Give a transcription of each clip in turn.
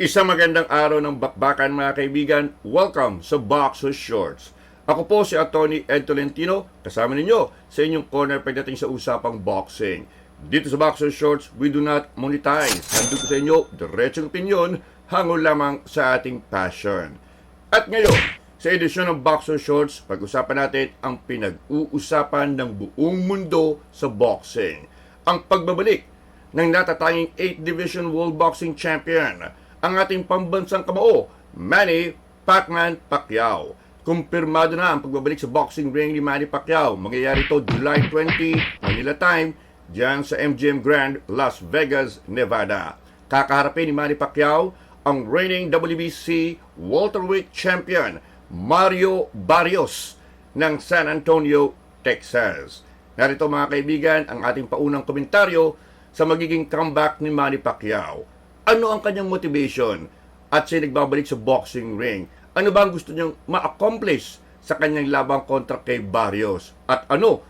Isang magandang araw ng bakbakan mga kaibigan. Welcome sa Boxer Shorts. Ako po si Attorney Ed Tolentino, kasama ninyo sa inyong corner pagdating sa usapang boxing. Dito sa Boxer Shorts, we do not monetize. Handog ko sa inyo, diretsong opinion, hangol lamang sa ating passion. At ngayon, sa edisyon ng Boxer Shorts, pag-usapan natin ang pinag-uusapan ng buong mundo sa boxing. Ang pagbabalik ng natatanging 8th Division World Boxing Champion, ang ating pambansang kamao, Manny Pacman Pacquiao. Kumpirmado na ang pagbabalik sa boxing ring ni Manny Pacquiao. Mangyayari ito July 20, Manila time, diyan sa MGM Grand, Las Vegas, Nevada. Kakaharapin ni Manny Pacquiao ang reigning WBC welterweight champion Mario Barrios ng San Antonio, Texas. Narito mga kaibigan ang ating paunang komentaryo sa magiging comeback ni Manny Pacquiao. Ano ang kanyang motivation at siya nagbabalik sa boxing ring? Ano ba ang gusto niyang ma-accomplish sa kanyang labang kontra kay Barrios? At ano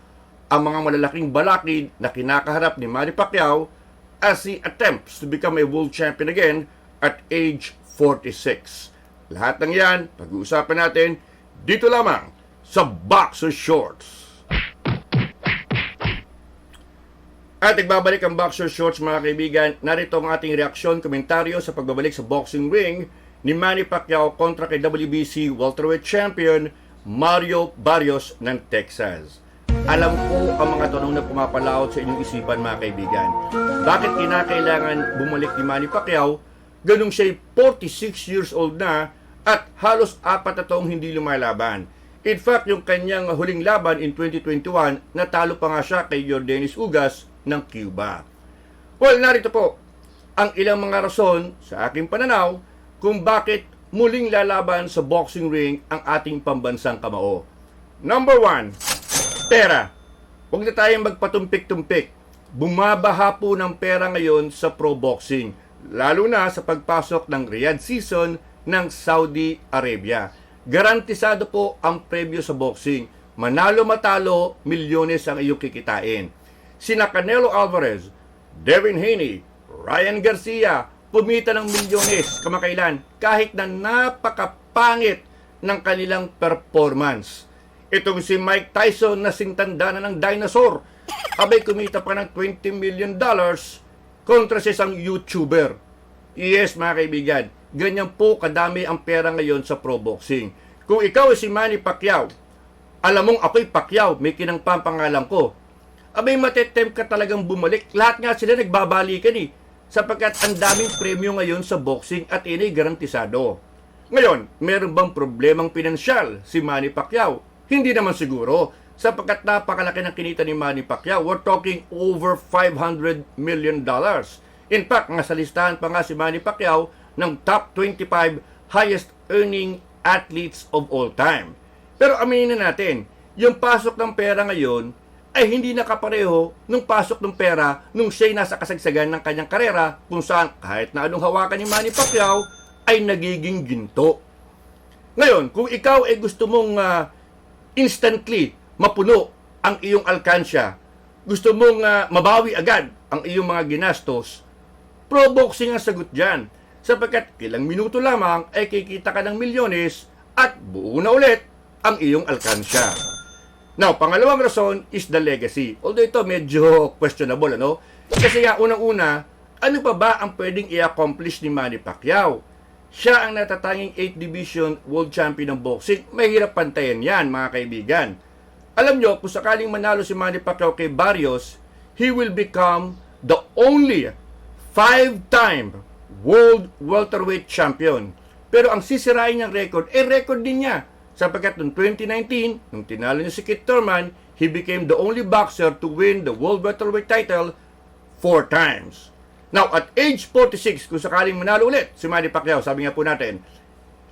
ang mga malalaking balakid na kinakaharap ni Manny Pacquiao as he attempts to become a world champion again at age 46. Lahat ng yan, pag-uusapan natin dito lamang sa Boxer Shorts. At nagbabalik ang Boxer Shorts mga kaibigan. Narito ang ating reaksyon, komentaryo sa pagbabalik sa boxing ring ni Manny Pacquiao kontra kay WBC welterweight champion Mario Barrios ng Texas. Alam ko ang mga tanong na pumapalaot sa inyong isipan mga kaibigan. Bakit kinakailangan bumalik ni Manny Pacquiao? Ganong siya'y 46 years old na at halos apat na taong hindi lumalaban. In fact, yung kanyang huling laban in 2021, natalo pa nga siya kay Jordanis Ugas ng Cuba. Well, narito po ang ilang mga rason sa aking pananaw kung bakit muling lalaban sa boxing ring ang ating pambansang kamao. Number one, pera. Huwag na tayong magpatumpik-tumpik. Bumabaha po ng pera ngayon sa pro boxing, lalo na sa pagpasok ng Riyadh season ng Saudi Arabia. Garantisado po ang premyo sa boxing. Manalo matalo, milyones ang iyong kikitain. Sina Canelo Alvarez, Devin Haney, Ryan Garcia, pumita ng milyones kamakailan kahit na napakapangit ng kanilang performance. Itong si Mike Tyson na singtanda na ng dinosaur, abay kumita pa ng 20 million dollars kontra sa isang YouTuber. Yes, mga kaibigan, ganyan po kadami ang pera ngayon sa pro boxing. Kung ikaw ay si Manny Pacquiao, alam mong ako'y Pacquiao, may kinangpang pangalan ko. Abay, matetempt ka talagang bumalik. Lahat nga sila nagbabalikan eh. Sapagkat ang daming premyo ngayon sa boxing at inay garantisado. Ngayon, meron bang problemang pinansyal si Manny Pacquiao? Hindi naman siguro. Sapagkat napakalaki ng kinita ni Manny Pacquiao. We're talking over 500 million dollars. In fact, nga sa listahan pa nga si Manny Pacquiao ng top 25 highest earning athletes of all time. Pero aminin na natin, yung pasok ng pera ngayon ay hindi nakapareho nung pasok ng pera nung siya'y nasa kasagsagan ng kanyang karera kung saan kahit na anong hawakan ni Manny Pacquiao ay nagiging ginto. Ngayon, kung ikaw ay gusto mong ah, instantly mapuno ang iyong alkansya, gusto mong ah, mabawi agad ang iyong mga ginastos, pro boxing ang sagot dyan. Sapagkat ilang minuto lamang ay kikita ka ng milyones at buo na ulit ang iyong alkansya. Now, pangalawang rason is the legacy. Although ito medyo questionable, ano? Kasi nga, unang-una, ano pa ba ang pwedeng i-accomplish ni Manny Pacquiao? Siya ang natatanging 8th Division World Champion ng boxing. Mahirap pantayan yan, mga kaibigan. Alam nyo, kung sakaling manalo si Manny Pacquiao kay Barrios, he will become the only five-time world welterweight champion. Pero ang sisirain niyang record, eh record din niya. Sapagkat noong 2019, nung tinalo niya si Kit Thurman, he became the only boxer to win the world welterweight title four times. Now, at age 46, kung sakaling manalo ulit si Manny Pacquiao, sabi nga po natin,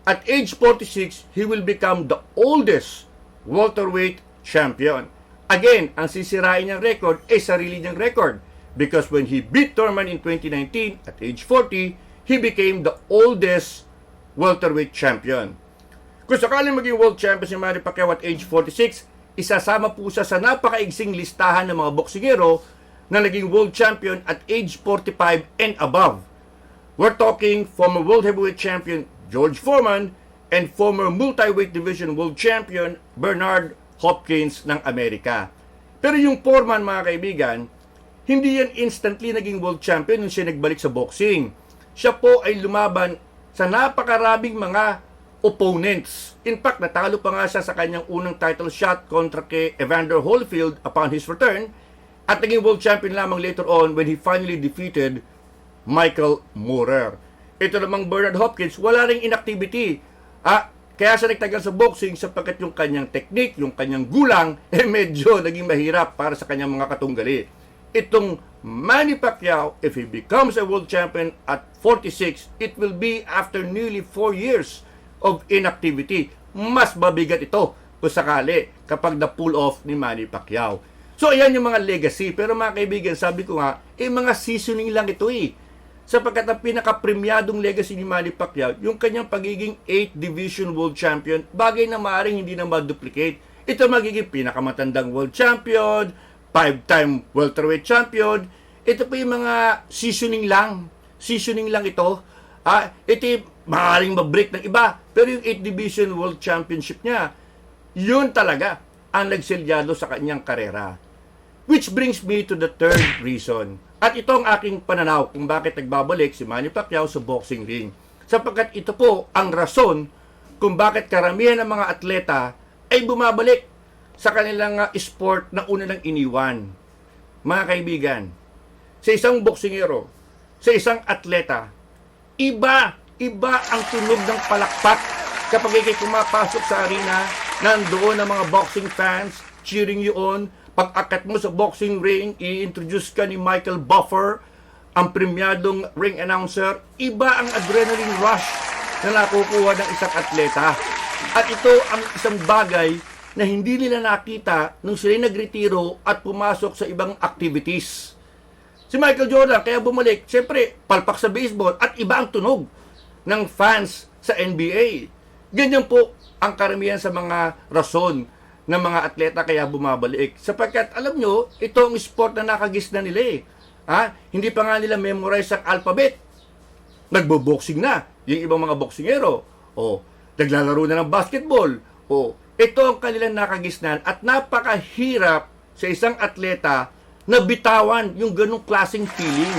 at age 46, he will become the oldest welterweight champion. Again, ang sisirain niyang record ay sarili niyang record. Because when he beat Thurman in 2019, at age 40, he became the oldest welterweight champion. Kung sakaling maging world champion si Manny Pacquiao at age 46, isasama po siya sa napakaigsing listahan ng mga boksingero na naging world champion at age 45 and above. We're talking former World Heavyweight Champion George Foreman and former multi-weight division world champion Bernard Hopkins ng Amerika. Pero yung Foreman, mga kaibigan, hindi yan instantly naging world champion nung siya nagbalik sa boxing. Siya po ay lumaban sa napakaraming mga opponents. In fact, natalo pa nga siya sa kanyang unang title shot kontra kay Evander Holyfield upon his return at naging world champion lamang later on when he finally defeated Michael Moorer. Ito namang Bernard Hopkins, wala ring inactivity. Ah, kaya siya nagtagal sa boxing sapagkat yung kanyang technique, yung kanyang gulang, eh medyo naging mahirap para sa kanyang mga katunggali. Itong Manny Pacquiao, if he becomes a world champion at 46, it will be after nearly 4 years of inactivity. Mas mabigat ito kung sakali kapag na-pull off ni Manny Pacquiao. So, ayan yung mga legacy. Pero mga kaibigan, sabi ko nga, eh mga seasoning lang ito eh sapagkat ang pinaka-premyadong legacy ni Manny Pacquiao, yung kanyang pagiging 8th Division World Champion, bagay na maaaring hindi na ma-duplicate. Ito magiging pinakamatandang World Champion, 5-time Welterweight Champion. Ito po yung mga seasoning lang. Seasoning lang ito. Ah, ito maaaring mag-break ng iba. Pero yung 8th Division World Championship niya, yun talaga ang nagselyado sa kanyang karera. Which brings me to the third reason. At ito ang aking pananaw kung bakit nagbabalik si Manny Pacquiao sa boxing ring. Sapagkat ito po ang rason kung bakit karamihan ng mga atleta ay bumabalik sa kanilang uh, sport na una nang iniwan. Mga kaibigan, sa isang boksingero, sa isang atleta, iba, iba ang tunog ng palakpak kapag ikay pumapasok sa arena, nandoon ang mga boxing fans cheering you on, pag-akat mo sa boxing ring, i-introduce ka ni Michael Buffer, ang premyadong ring announcer, iba ang adrenaline rush na nakukuha ng isang atleta. At ito ang isang bagay na hindi nila nakita nung sila nagretiro at pumasok sa ibang activities. Si Michael Jordan, kaya bumalik, siyempre, palpak sa baseball at iba ang tunog ng fans sa NBA. Ganyan po ang karamihan sa mga rason ng mga atleta kaya bumabalik. Sapagkat alam nyo, ito ang sport na nakagis na nila eh. Ha? Hindi pa nga nila memorize ang alphabet. Nagbo-boxing na. Yung ibang mga boksingero. O, naglalaro na ng basketball. O, ito ang kanilang nakagisnan at napakahirap sa isang atleta na bitawan yung ganong klaseng feeling.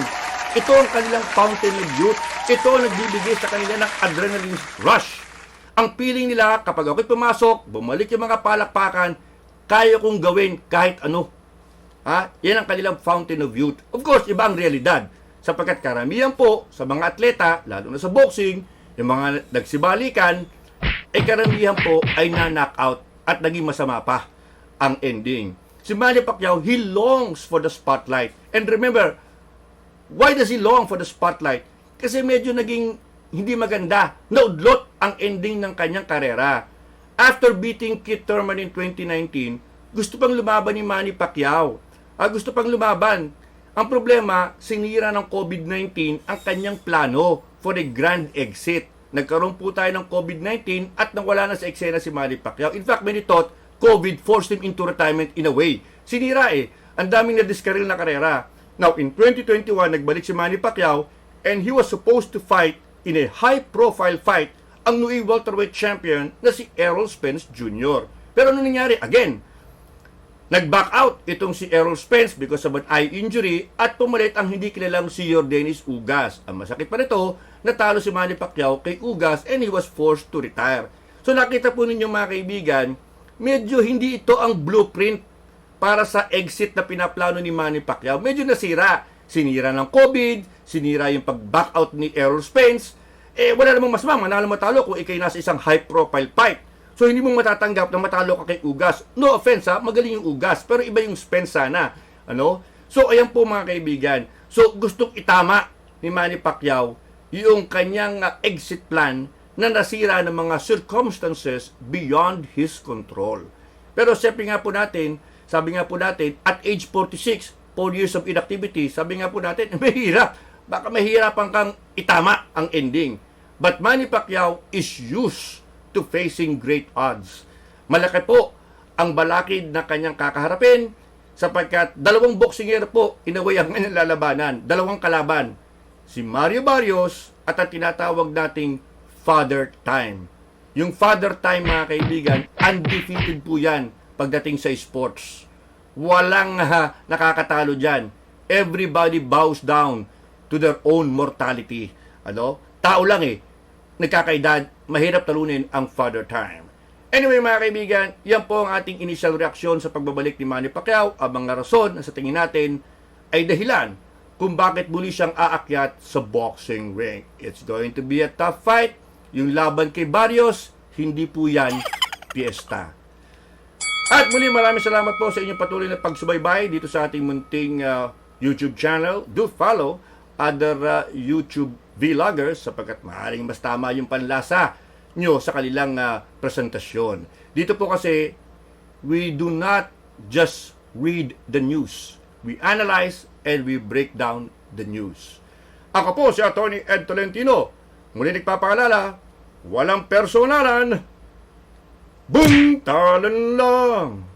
Ito ang kanilang fountain of youth. Ito ang nagbibigay sa kanila ng adrenaline rush ang feeling nila kapag ako'y pumasok, bumalik yung mga palakpakan, kaya kong gawin kahit ano. Ha? Yan ang kanilang fountain of youth. Of course, iba ang realidad. Sapagkat karamihan po sa mga atleta, lalo na sa boxing, yung mga nagsibalikan, ay karamihan po ay na-knockout at naging masama pa ang ending. Si Manny Pacquiao, he longs for the spotlight. And remember, why does he long for the spotlight? Kasi medyo naging hindi maganda. Naudlot ang ending ng kanyang karera. After beating Keith Thurman in 2019, gusto pang lumaban ni Manny Pacquiao. Ah, gusto pang lumaban. Ang problema, sinira ng COVID-19 ang kanyang plano for a grand exit. Nagkaroon po tayo ng COVID-19 at nawala na sa eksena si Manny Pacquiao. In fact, many thought COVID forced him into retirement in a way. Sinira eh. Ang daming na-discarril na karera. Now, in 2021, nagbalik si Manny Pacquiao and he was supposed to fight in a high-profile fight ang Nui welterweight champion na si Errol Spence Jr. Pero ano nangyari? Again, nag-back out itong si Errol Spence because of an eye injury at pumalit ang hindi kilalang si Jordanis Ugas. Ang masakit pa nito, natalo si Manny Pacquiao kay Ugas and he was forced to retire. So nakita po ninyo mga kaibigan, medyo hindi ito ang blueprint para sa exit na pinaplano ni Manny Pacquiao. Medyo nasira. Sinira ng COVID, sinira yung pag-back out ni Errol Spence. Eh, wala namang mas manalo matalo kung ikay nasa isang high-profile fight. So, hindi mo matatanggap na matalo ka kay Ugas. No offense ha, magaling yung Ugas, pero iba yung Spence sana. Ano? So, ayan po mga kaibigan. So, gustong itama ni Manny Pacquiao yung kanyang uh, exit plan na nasira ng mga circumstances beyond his control. Pero siyempre nga po natin, sabi nga po natin, at age 46, 4 years of inactivity, sabi nga po natin, mahirap. Baka mahirapan kang itama ang ending. But Manny Pacquiao is used to facing great odds. Malaki po ang balakid na kanyang kakaharapin sapagkat dalawang boksingero po inaway ang kanyang lalabanan. Dalawang kalaban. si Mario Barrios at ang tinatawag nating Father Time. Yung Father Time mga kaibigan, undefeated po yan pagdating sa sports. Walang ah, nakakatalo dyan. Everybody bows down to their own mortality. Ano? Tao lang eh. Nagkakaedad, mahirap talunin ang Father Time. Anyway mga kaibigan, yan po ang ating initial reaksyon sa pagbabalik ni Manny Pacquiao. Ang mga rason na sa tingin natin ay dahilan kung bakit muli siyang aakyat sa boxing ring. It's going to be a tough fight. Yung laban kay Barrios, hindi po yan piyesta. At muli maraming salamat po sa inyong patuloy na pagsubaybay dito sa ating munting uh, YouTube channel. Do follow other uh, YouTube vloggers sapagkat maaaring mas tama yung panlasa nyo sa kanilang uh, presentasyon. Dito po kasi we do not just read the news. We analyze and we break down the news. Ako po si Attorney Ed Tolentino. Muli nagpapaalala, walang personalan, buntalan lang.